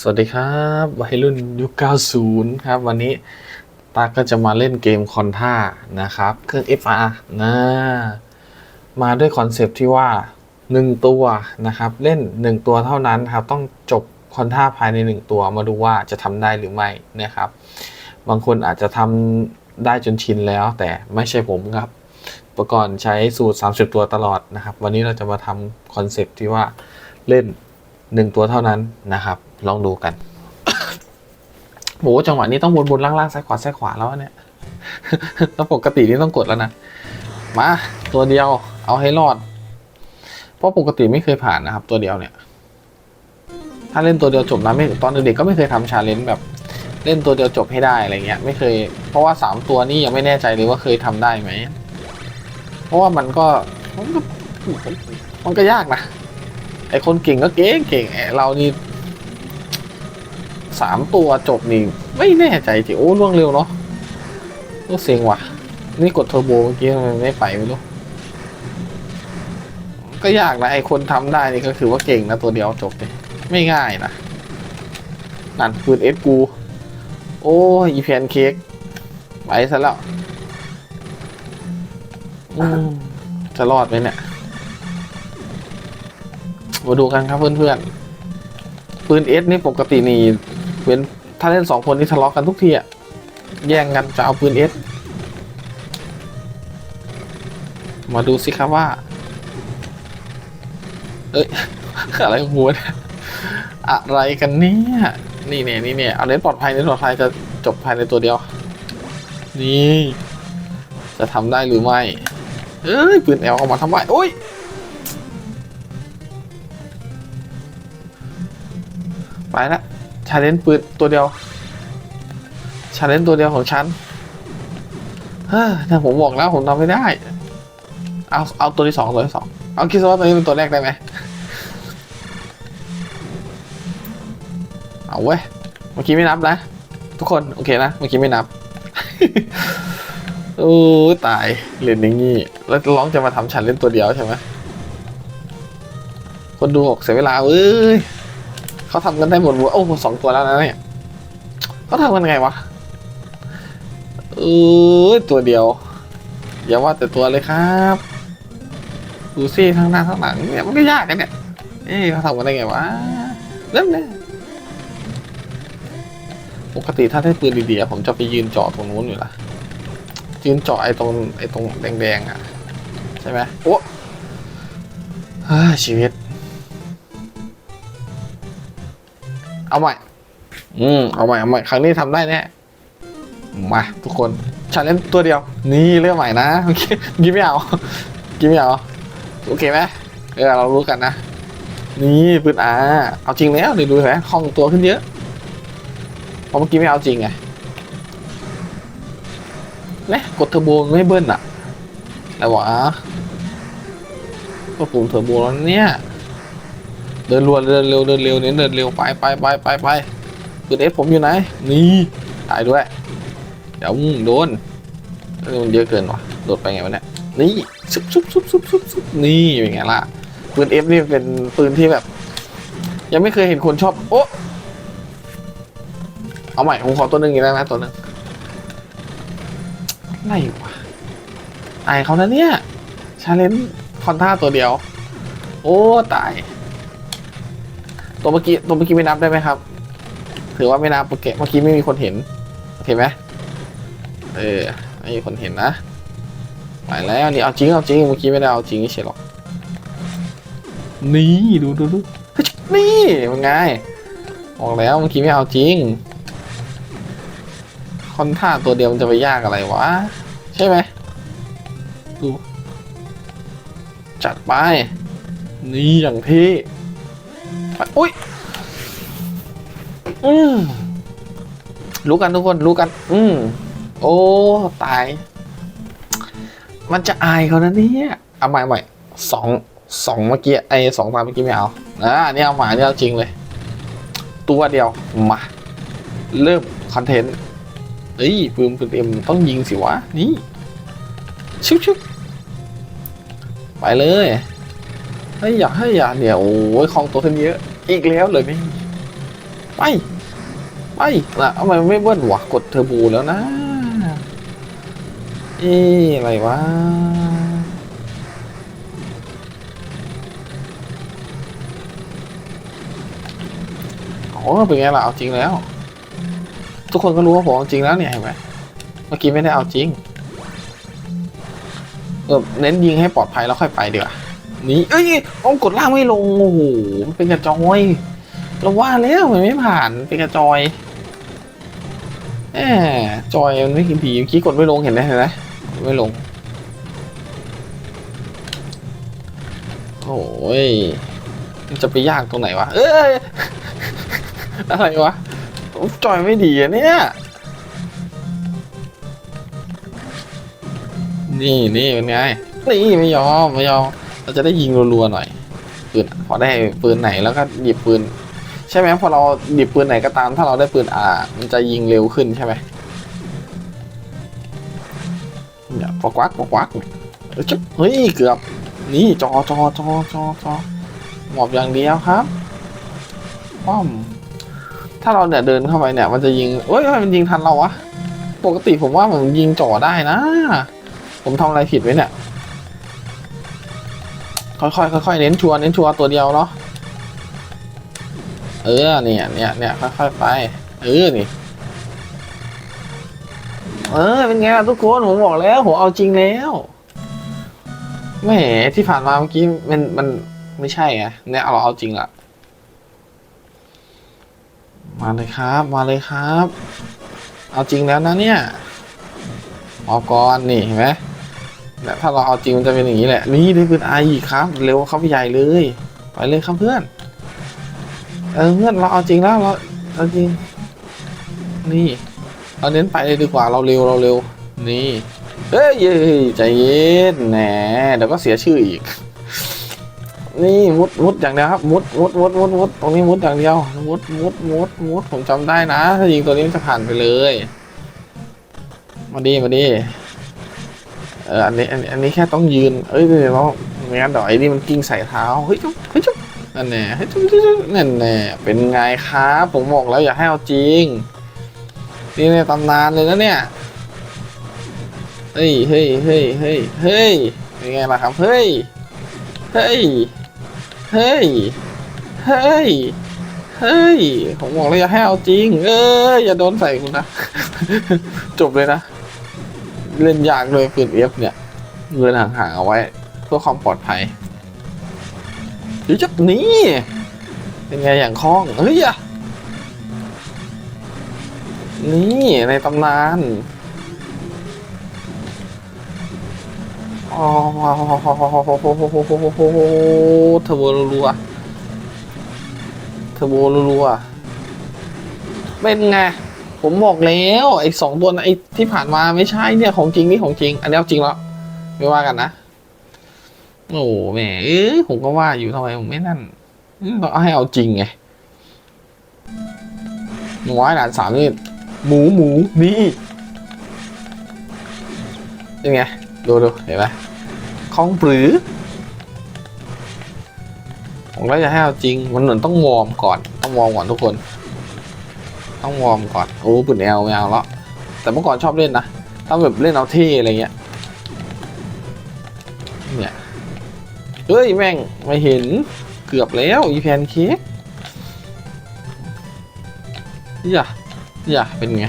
สวัสดีครับวัยรุ่นยุค 90 ครับ วันนี้ตาก็จะมาเล่นเกมคอนท่านะครับ เครื่อง FR นะมาด้วยคอนเซปที่ว่า 1 ตัวนะครับ เล่น 1 ตัวเท่านั้นครับ ต้องจบคอนท่าภายใน 1 ตัวมาดูว่าจะทำได้หรือไม่นะครับ บางคนอาจจะทำได้จนชินแล้ว แต่ไม่ใช่ผมครับเมื่อก่อนใช้สูตร 30 ตัวตลอดนะครับ วันนี้เราจะมาทำคอนเซปที่ว่าเล่นหนึ่งตัวเท่านั้นนะครับ ลองดูกันโหจังหวะนี้ต้องบนบนล่างล่างซ้ายขวาซ้ายขวาแล้วเนี่ยแล้วปกตินี่ต้องกดแล้วนะ มา ตัวเดียว เอาให้รอด เพราะปกติไม่เคยผ่านนะครับ ตัวเดียวเนี่ย ถ้าเล่นตัวเดียวจบนะไม่ตอนเด็กๆก็ไม่เคยทำชาเลนจ์แบบ เล่นตัวเดียวจบให้ได้อะไรเงี้ย ไม่เคย เพราะว่าสามตัวนี่ยังไม่แน่ใจเลยว่าเคยทำได้ไหม เพราะว่ามันก็มันก็มันก็ยากนะไอคนเก่งก็เก่งเก่งเรานี่ สามตัวจบนี่ไม่แน่ใจจิโอ้ล่วงเร็วเนาะรู้เสียงว่ะ นี่กดเทอร์โบเมื่อกี้มันไม่ไปไม่รู้ก็ยากนะไอคนทำได้นี่ก็คือว่าเก่งนะตัวเดียวจบเลยไม่ง่ายนะนั่นปืนเอสกู โอ้ยอีแพนเค้กไปซะแล้วจะรอดไหมเนี่ยมาดูกันครับเพื่อนๆปืนเอสนี่ปกตินี่ เว้นถ้าเล่นสองคนนี่ทะเลาะกันทุกทีอะแย่งกันจะเอาปืนเอสมาดูสิครับว่า เอ้ย อะไรของหัวเนี่ยอะไรกันเนี่ย นี่เนี่ยนี่เนี่ยเอาเน้นปลอดภัยเน้นปลอดภัยจะจบภายในตัวเดียว นี่ จะทำได้หรือไม่ เอ้ย ปืนแอลเอามาทำไมโอ้ยไปละ ชาเลนจ์ปืนตัวเดียวชาเลนจ์ตัวเดียวของฉันเฮ้ยแต่ผมบอกแล้วผมทำไม่ได้ เอาเอาตัวที่สองตัวที่สองเอาคิดซะว่าตัวนี้เป็นตัวแรกได้ไหมเอาเว้ยเมื่อกี้ไม่นับนะ ทุกคนโอเคนะเมื่อกี้ไม่นับโอ้ตายเล่นอย่างงี้แล้วร้องจะมาทำฉันเล่นตัวเดียวใช่ไหมคนดูบอกเสียเวลาเอ้ย เขาทำกันได้หมดหมดโอ้โหสองตัวแล้วนะเนี่ยเขาทำกันไงวะเออตัวเดียว อย่าว่าแต่ตัวเลยครับดูซิทั้งหน้าทั้งหลังเนี่ยมันก็ยากกันเนี่ยเอ๊ะเขาทำกันได้ไงวะเริ่มเลยปกติถ้าได้ปืนดีๆผมจะไปยืนเจาะตรงนู้นอยู่ละยืนเจาะไอ้ตรงไอ้ตรงแดงๆอะใช่ไหมโอ้ชีวิต เอาใหม่ อืมเอาใหม่เอาใหม่ครั้งนี้ทำได้แน่มาทุกคนชาเลนจ์ตัวเดียว นี่เรื่องใหม่นะเมื่อกี้เมื่อกี้ไม่เอาเมื่อกี้ไม่เอาโอเคไหมเออเรารู้กันนะ นี่ปืนอาเอาจริงแล้วเดี๋ยวดูเห็นไหมคล่องตัวขึ้นเยอะเพราะเมื่อกี้ไม่เอาจริงไงเนี่ยกดเทอร์โบไม่เบิ้ลอะแล้ววะก็ปุ่มเทอร์โบแล้วเนี่ย เดินรวเดินเร็วเดินเร็วเน้นเดินเร็วไปไปไปไปไปปืนเอฟผมอยู่ไหนนี่ตายด้วยเดี๋ยวมึงโดนมันเยอะเกินวะโดดไปไงวะเนี่ยนี่ซุบซุบซุบซุบซุบซุบนี่เป็นไงล่ะปืนเอฟนี่เป็นปืนที่แบบ ยังไม่เคยเห็นคนชอบโอ้เอาใหม่ผมขอตัวหนึ่งอีกแล้วนะตัวหนึ่งอะไรวะอายเขานะเนี่ยชาเลนจ์คอนท่าตัวเดียว โอ้ ตาย ตัวเมื่อกี้ตัวเมื่อกี้ไม่นับได้ไหมครับ ถือว่าไม่นับโอเคเมื่อกี้ไม่มีคนเห็นโอเคไหมเออไม่มีคนเห็นนะไปแล้วนี่เอาจริงเอาจริงเมื่อกี้ไม่ได้เอาจริงเฉยหรอกนี่ดูดูดูเฮ้ยนี่มันไงบอกแล้วเมื่อกี้ไม่เอาจริงคอนท่าตัวเดียวมันจะไปยากอะไรวะ ใช่ไหมดูจัดไป นี่อย่างที่ อุ้ยอืมรู้กันทุกคนรู้กัน อืมโอ้ ตาย มันจะอายเขานะเนี่ยเอาใหม่ใหม่สองสองเมื่อกี้ไอ้สองตาเมื่อกี้ไม่เอาอ่านี่เอาหมานี่เอาจริงเลย ตัวเดียวมาเริ่มคอนเทนต์เอ้ยปืนปืนเอ็มต้องยิงสิวะ นี่ ชุบชุบไปเลย เฮ้ยอย่าให้อย่าเนี่ยโอ้ยคลองตัวขึ้นเยอะ อีกแล้วเลยนี่ไปไปละทำไมไม่เบิ้ลวะกดเทอร์โบแล้วนะเอ๊อะไรวะโอ้เป็นไงล่ะเอาจริงแล้ว ทุกคนก็รู้ว่าผมเอาจริงแล้วเนี่ยเห็นไหมเมื่อกี้ไม่ได้เอาจริงเออเน้นยิงให้ปลอดภัยแล้วค่อยไปเดีกว่า นี่เอ้ยเอากดล่างไม่ลงโอ้โหเป็นกระจอยเราว่าแล้วมันไม่ผ่านเป็นกระจอยแหมจอยมันไม่กินผีเมื่อกี้กดไม่ลงเห็นไหมเห็นไหมไม่ลงโอ้ยมันจะไปยากตรงไหนวะเอ้ยอะไรวะจอยไม่ดีอะเนี่ยนี่นี่เป็นไงนี่ไม่ยอมไม่ยอม เราจะได้ยิงรัวๆหน่อยปืนพอได้ปืนไหนแล้วก็หยิบปืน ใช่ไหมพอเราหยิบปืนไหนก็ตาม ถ้าเราได้ปืนอ่ามันจะยิงเร็วขึ้นใช่ไหมเนี่ยปกวักปกวักเนี่ยเอ้ยจ๊บเฮ้ยเกือบนี่จอจอจอจอจอหมอบอย่างเดียวครับป้อมถ้าเราเนี่ยเดินเข้าไปเนี่ย มันจะยิงเอ้ยทำไมมันยิงทันเราวะปกติผมว่ามันยิงจ่อได้นะ ผมทำอะไรผิดไว้เนี่ย ค่อยๆค่อยๆเน้นชัวร์เน้นชัวร์ตัวเดียวเนาะเออเนี่ยเนี่ยเนี่ยค่อยๆไป เออนี่เออเป็นไงล่ะทุกคนผมบอกแล้วผมเอาจริงแล้วแหมที่ผ่านมาเมื่อกี้มันมันไม่ใช่ไงเนี่ยเราเอาจริงละมาเลยครับมาเลยครับ เอาจริงแล้วนะเนี่ยเอาก่อนนี่เห็นไหม นี่ยถ้าเราเอาจริงมันจะเป็นอย่างนี้แหละ นี่ได้ปืนไออีกครับ เร็วเข้าไปใหญ่เลย ไปเลยครับเพื่อน เออเพื่อนเราเอาจริงแล้วเราเอาจริง นี่เราเน้นไปเลยดีกว่าเราเร็วเราเร็ว นี่เฮ้ยใจเย็นแหนเดี๋ยวก็เสียชื่ออีก นี่มุดมุดอย่างเดียวครับมุดมุดมุดมุดมุดตรงนี้มุดอย่างเดียวมุดมุดมุดมุดผมจำได้นะ ถ้ายิงตัวนี้มันจะผ่านไปเลย มาดีมาดี เอออันนี้อันนี้อันนี้แค่ต้องยืน เอ้ยเดี๋ยวเราไม่งั้นเดี๋ยวไอ้นี่มันกิ้งใส่เท้าเฮ้ยจุ๊บเฮ้ยจุ๊บนั่นแน่เฮ้ยจุ๊บจุ๊บจุ๊บนั่นแน่เป็นไงครับผมบอกแล้วอย่าให้เอาจริง นี่ในตำนานเลยนะเนี่ยเฮ้ยเฮ้ยเฮ้ยเฮ้ยเฮ้ยเป็นไงล่ะครับเฮ้ยเฮ้ยเฮ้ยเฮ้ยเฮ้ยผมบอกเลยอย่าให้เอาจริง เอ้ยอย่าโดนใส่คุณนะ จบเลยนะ เล่นยากเลยปืนเอฟเนี่ยเงินห่างๆเอาไว้ เพื่อความปลอดภัยหรือจับนี้เป็นไงอย่างคล่องเฮ้ยอะนี่ในตำนานโอ๋อเทอร์โบรัวเทอร์โบรัวเป็นไง ผมบอกแล้วไอ้สองตัวไอ้ที่ผ่านมาไม่ใช่เนี่ยของจริงนี่ของจริง อันนี้เอาจริงแล้วไม่ว่ากันนะโอ้แหมเอ้ยผมก็ว่าอยู่ทำไมผมไม่นั่นเอาให้เอาจริงไงหนูไอ้หลานสามนี่หมูหมูนี่เป็นไงดูดูเห็นไหมคล้องปรือผมก็จะให้เอาจริง มันเหมือนต้องวอร์มก่อน ต้องวอร์มก่อนทุกคน ต้องวอร์มก่อน โอ้ปุ่นแอลไม่เอาแล้วแต่เมื่อก่อนชอบเล่นนะต้องแบบเล่นเอาเท่อะไรเงี้ย เนี่ยเฮ้ยแม่งไม่เห็นเกือบแล้วอีแพนเค้กอย่าอย่าเป็นไง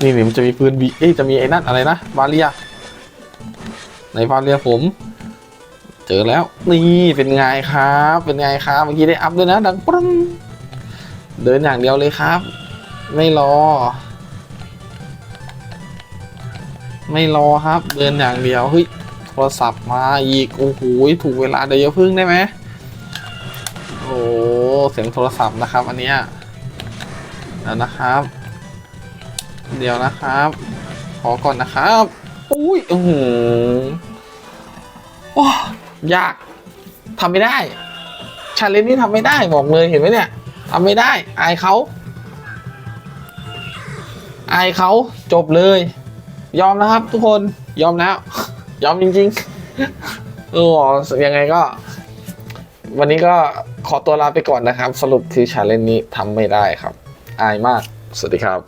นี่นี่มันจะมีปืนบีเอ้ยจะมีไอ้นั่นอะไรนะ บาเรีย ในบาเรียผม เจอแล้ว นี่เป็นไงครับ เป็นไงครับ เมื่อกี้ได้อัพด้วยนะ ดังปรึ้งเดินอย่างเดียวเลยครับ ไม่รอ ไม่รอครับ เดินอย่างเดียวเฮ้ยโทรศัพท์มาอีก โอ้โหถูกเวลาเดี๋ยวพึ่งได้ไหมโอ้เสียงโทรศัพท์นะครับ อันเนี้ยเดี๋ยวนะครับ เดี๋ยวนะครับ ขอก่อนนะครับอุ้ยโอือหือโอ้ยากทำไม่ได้ชาเลนจ์นี้ทำไม่ได้บอกเลยเห็นไหมเนี่ยทำไม่ได้ อายเขา อายเขาจบเลย ยอมนะครับทุกคนยอมแล้ว ยอมจริงๆเออยังไงก็ วันนี้ก็ขอตัวลาไปก่อนนะครับ สรุปคือชาเลนจ์นี้ทำไม่ได้ครับ อายมาก สวัสดีครับ